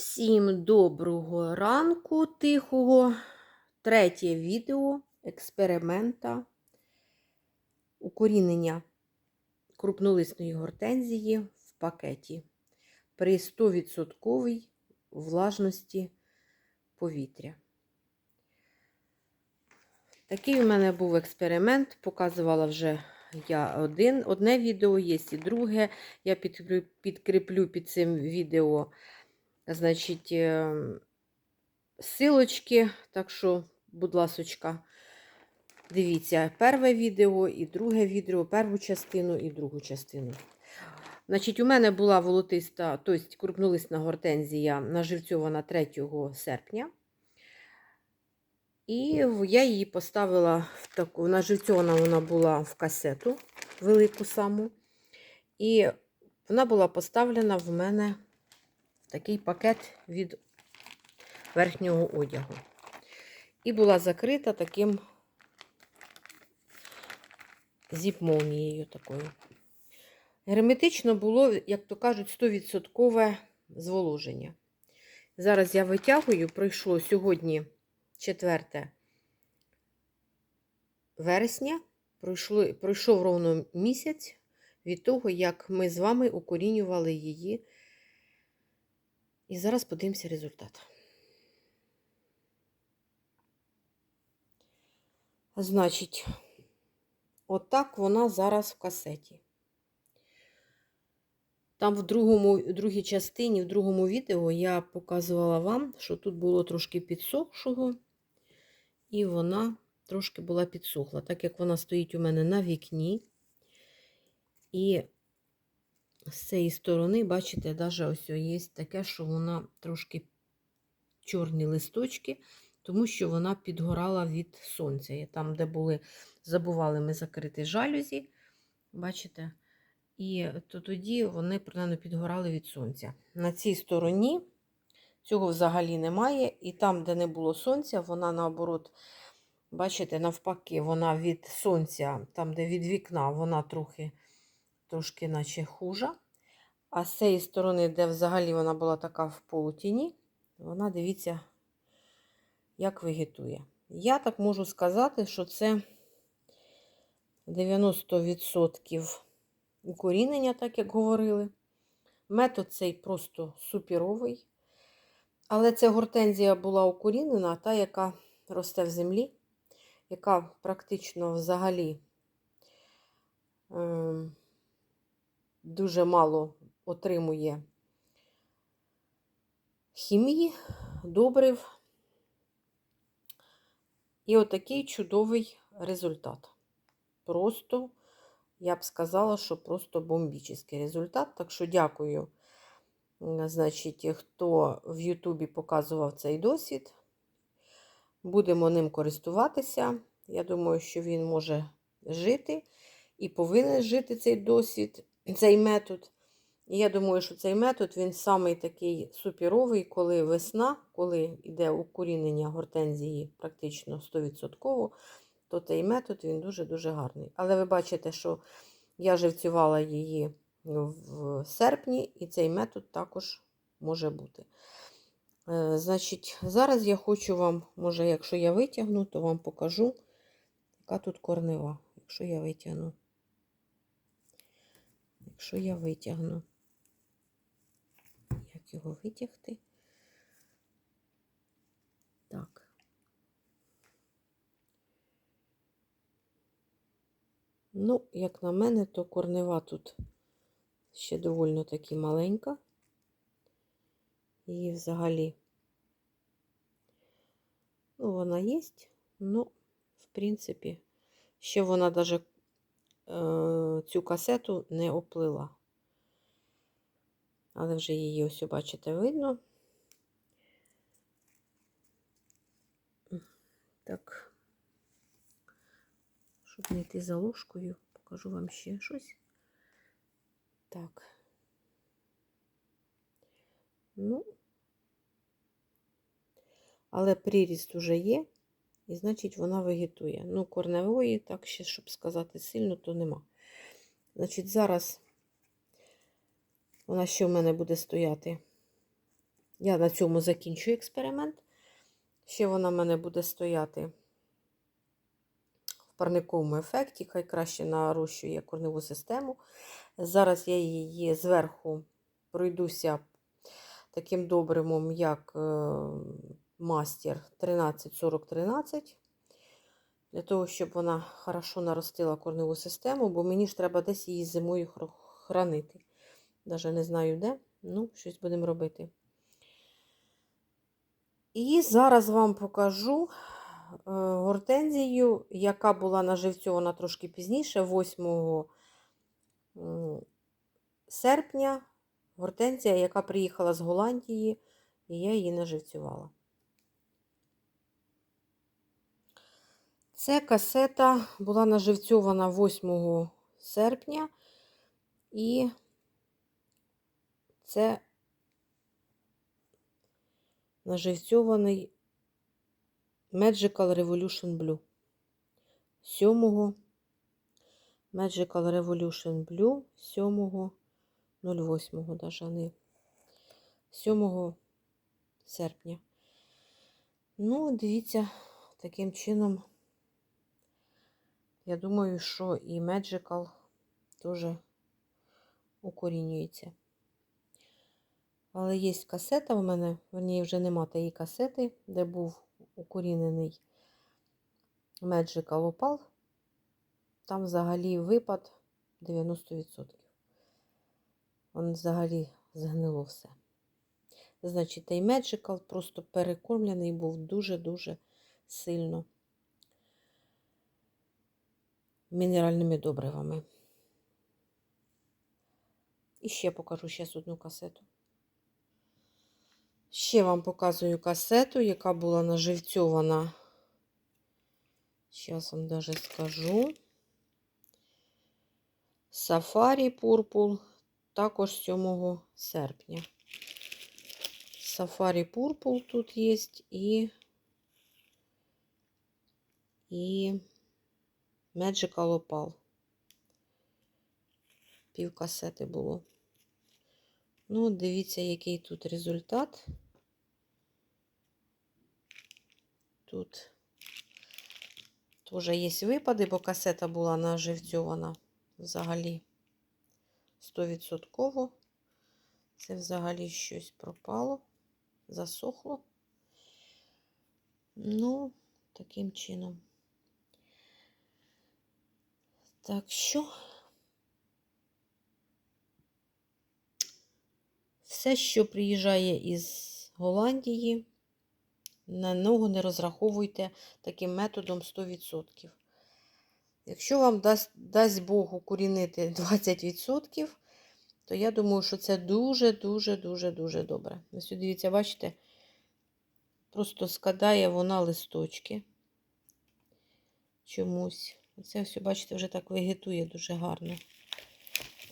Всім доброго ранку, тихого. Третє відео експеримента укорінення крупнолисної гортензії в пакеті при 100% влажності повітря. Такий у мене був експеримент, показувала вже я один, одне відео, є і друге. Я підкріплю, під цим відео значить, силочки. Так що, будь ласочка, дивіться перше відео і друге відео, першу частину і другу частину. Значить, у мене була волотиста, тобто крупнолисна гортензія наживцьована 3 серпня. І я її поставила в таку, наживцьована вона була в касету велику саму. І вона була поставлена в мене такий пакет від верхнього одягу. І була закрита таким зіп-молнією такою. Герметично було, як то кажуть, 100% зволоження. Зараз я витягую, пройшло сьогодні 4 вересня, пройшло, пройшов ровно місяць від того, як ми з вами укорінювали її. І зараз подивимося результат. Значить, отак вона зараз в касеті. Там в другому, в другій частині, в другому відео я показувала вам, що тут було трошки підсохшого, і вона трошки була підсохла, так як вона стоїть у мене на вікні. І з цієї сторони, бачите, навіть ось є таке, що вона трошки чорні листочки, тому що вона підгорала від сонця. І там, де були, забували ми закрити жалюзі, бачите? І то тоді вони принаймні, підгорали від сонця. На цій стороні цього взагалі немає. І там, де не було сонця, вона наоборот, бачите, навпаки, вона від сонця, там, де від вікна, вона трохи, трошки наче хужа. А з цієї сторони, де взагалі вона була така в полутіні, вона, дивіться, як вегетує. Я так можу сказати, що це 90% укорінення, так як говорили. Метод цей просто суперовий. Але ця гортензія була укорінена, та, яка росте в землі, яка практично взагалі е, дуже мало отримує хімії, добрив. І отакий чудовий результат. Просто я б сказала, що просто бомбічний результат. Так що дякую, значить, хто в Ютубі показував цей досвід. Будемо ним користуватися. Я думаю, що він може жити і повинен жити цей досвід, цей метод. І я думаю, що цей метод він самий такий суперовий, коли весна, коли йде укорінення гортензії практично 100%, то цей метод він дуже-дуже гарний. Але ви бачите, що я живцювала її в серпні, і цей метод також може бути. Е, Значить, зараз я хочу вам, може, якщо я витягну, то вам покажу, яка тут корнева. Якщо я витягну. Якщо я витягну. Як його витягти? Так. Ну, як на мене, то корнева тут ще доволі таки маленька. І взагалі, ну, вона є, ну, в принципі, ще вона навіть е, цю касету не оплила. Але вже її ось, бачите, видно. Так, щоб не йти за ложкою, покажу вам ще щось. Так. Ну, але приріст уже є, і значить вона вегетує. Ну, корневої, так ще, щоб сказати, сильно, то нема. Значить, зараз вона ще в мене буде стояти Я на цьому закінчую експеримент. Ще вона в мене буде стояти в парниковому ефекті, хай краще нарощує корневу систему. Зараз я її зверху пройдуся таким добривом, як е, мастер 134013, для того, щоб вона хорошо наростила корневу систему, бо мені ж треба десь її зимою хранити. Даже не знаю де, ну, щось будемо робити. І зараз вам покажу е, гортензію, яка була наживцьована трошки пізніше, 8 серпня. Гортензія, яка приїхала з Голландії, і я її наживцювала. Це касета була наживцьована 8 серпня, і це наживцьований Magical Revolution Blue. 7 Magical Revolution Blue 7 08 даже не 7 серпня. Ну, дивіться, таким чином, я думаю, що і Magical теж укорінюється. Але є касета в мене, верні, вже нема тієї касети, де був укорінений Magical Opal. Там взагалі випад 90%. Він взагалі згнило все. Значить, той Magical просто перекормлений був дуже-дуже сильно мінеральними добривами. І ще покажу зараз одну касету. Ще вам показую касету, яка була наживцьована. Зараз вам даже скажу. Safari Purple, також 7 серпня. Safari Purple тут є і, і Magical Opal. Пів касети було. Ну, дивіться, який тут результат. Тут теж є випади, бо касета була наживцьована взагалі 100%. Це взагалі щось пропало, засохло. Ну, таким чином. Так що. Все, що приїжджає із Голландії, на ногу не розраховуйте таким методом 100%. Якщо вам дасть, дасть Бог укорінити 20%, то я думаю, що це дуже-дуже-дуже-дуже добре. Ось дивіться, бачите, просто складає вона листочки чомусь. Це все, бачите, вже так вегетує дуже гарно.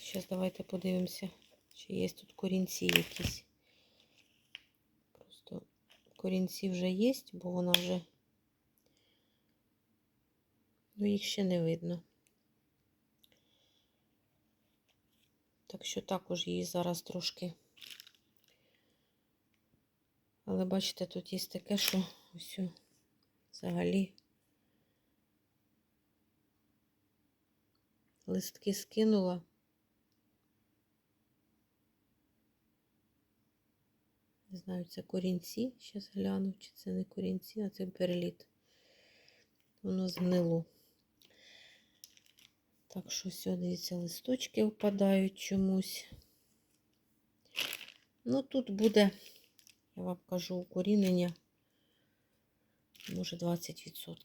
Зараз давайте подивимося. Чи є тут корінці якісь? Просто корінці вже є, бо вона вже, ну, їх ще не видно. Так що також її зараз трошки. Але бачите, тут є таке, що ось взагалі листки скинула. Не знаю, це корінці. Зараз гляну, чи це не корінці, а це переліт. Воно згнило. Так що все, дивіться, листочки впадають чомусь. Ну, тут буде, я вам кажу, укорінення, може 20%.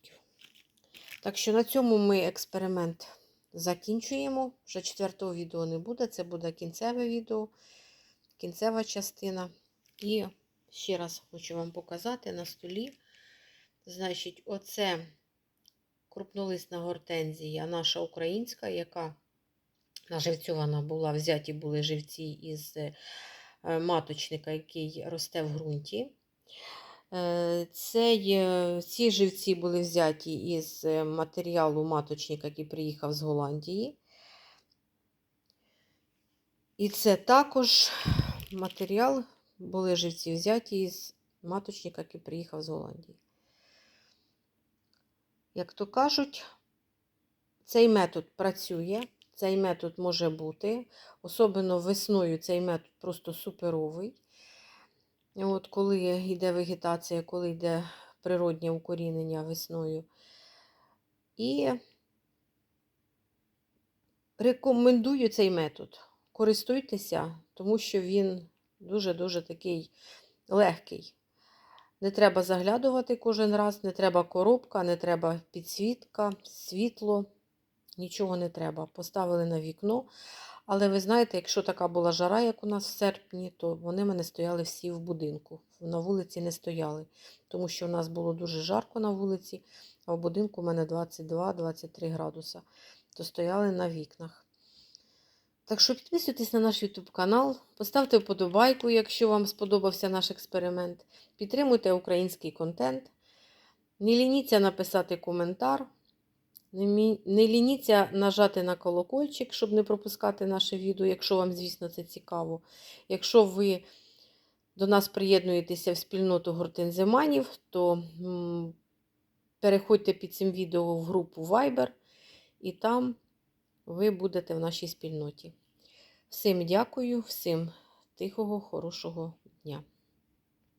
Так що на цьому ми експеримент закінчуємо. Вже четвертого відео не буде, це буде кінцеве відео, кінцева частина. І ще раз хочу вам показати на столі. Значить, оце крупнолисна гортензія, наша українська, яка наживцьована була, взяті були живці із е, маточника, який росте в ґрунті. Е, Цей, ці живці були взяті із е, матеріалу маточника, який приїхав з Голландії. І це також матеріал були живці взяті із маточника, який приїхав з Голландії. Як то кажуть, цей метод працює, цей метод може бути. Особливо весною цей метод просто суперовий. От коли йде вегетація, коли йде природнє укорінення весною. І рекомендую цей метод. Користуйтеся, тому що він дуже-дуже такий легкий. Не треба заглядувати кожен раз, не треба коробка, не треба підсвітка, світло, нічого не треба. Поставили на вікно. Але ви знаєте, якщо така була жара, як у нас в серпні, то вони в мене стояли всі в будинку. На вулиці не стояли, тому що у нас було дуже жарко на вулиці, а в будинку у мене 22-23 градуса, то стояли на вікнах. Так що підписуйтесь на наш YouTube канал, поставте вподобайку, якщо вам сподобався наш експеримент. Підтримуйте український контент. Не лініться написати коментар. Не, лініться нажати на колокольчик, щоб не пропускати наше відео, якщо вам, звісно, це цікаво. Якщо ви до нас приєднуєтеся в спільноту гортензиманів, то переходьте під цим відео в групу Viber, і там ви будете в нашій спільноті. Всім дякую, всім тихого, хорошого дня.